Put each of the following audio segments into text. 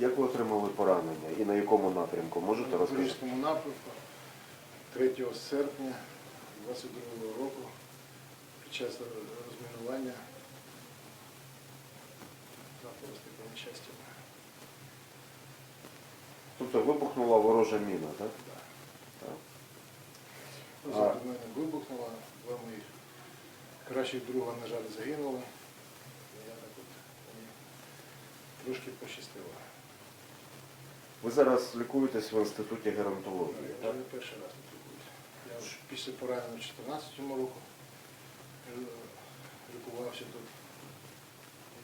Як ви отримали поранення і на якому напрямку? Можете На розказати? Запорізькому напрямку 3 серпня 22 року під час розмінування трапилось таке нещастя. Тобто вибухнула ворожа міна, так? Да. Так. Позаду мене вибухнула, два моїх кращих друга, на жаль, загинули. Я так от мені трошки пощастило. Ви зараз лікуєтесь в інституті Я геронтології, так? не перший раз лікуюся. Я після поранення в 2014 року е, лікувався тут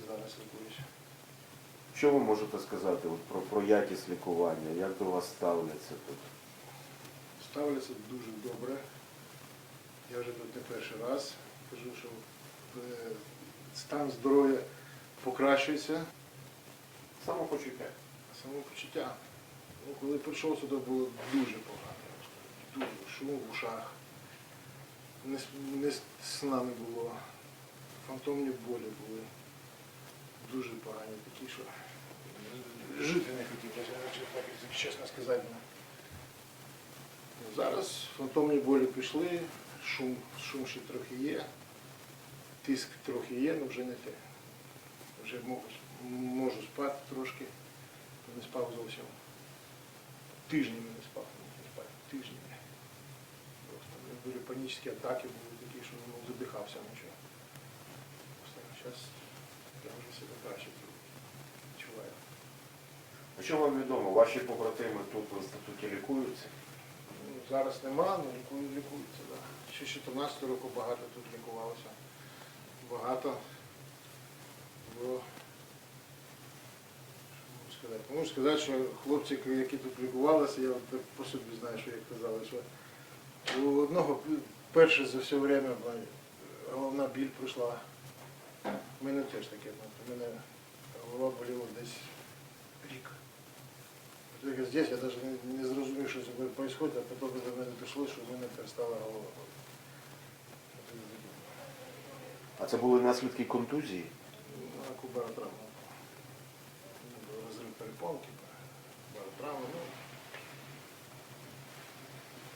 і зараз лікуюся. Що ви можете сказати от, про, про якість лікування? Як до вас ставляться тут? Ставляться дуже добре. Я вже тут не перший раз кажу, що е, стан здоров'я покращується, Самопочуття. самопочуття. Ну, коли прийшов сюди, було дуже погано. Дуже шум в ушах, не, не сна не було, фантомні болі були. Дуже погані такі, що жити не хотілося, якщо чесно сказати. Ну, Зараз фантомні болі пішли, шум, шум ще трохи є, тиск трохи є, але вже не те. Вже можу, можу спати трошки, не спав зовсім. Тижнями не спав, не міг спати, тижнями. Просто були панічні атаки, були такі, що не мог задихався нічого. Зараз я вже себе краще відчуваю. А що вам відомо? Ваші побратими тут в інституті лікуються? Ну, Зараз нема, але лікую, лікуються. Да. Ще з 14 року багато тут лікувалося. Багато. Було. Сказати? Можу сказати, що хлопці, які тут лікувалися, я так по собі знаю, що як казали, що у одного перше за все время головна біль пройшла. У мене теж таке. ну, У мене голова боліла десь рік. Только здесь я даже не, не зрозумів, що це происходит, а потім до мене дійшло, що в мене перестала голова боліти. А це були наслідки контузії? Ну, а кубаротравма. Ну,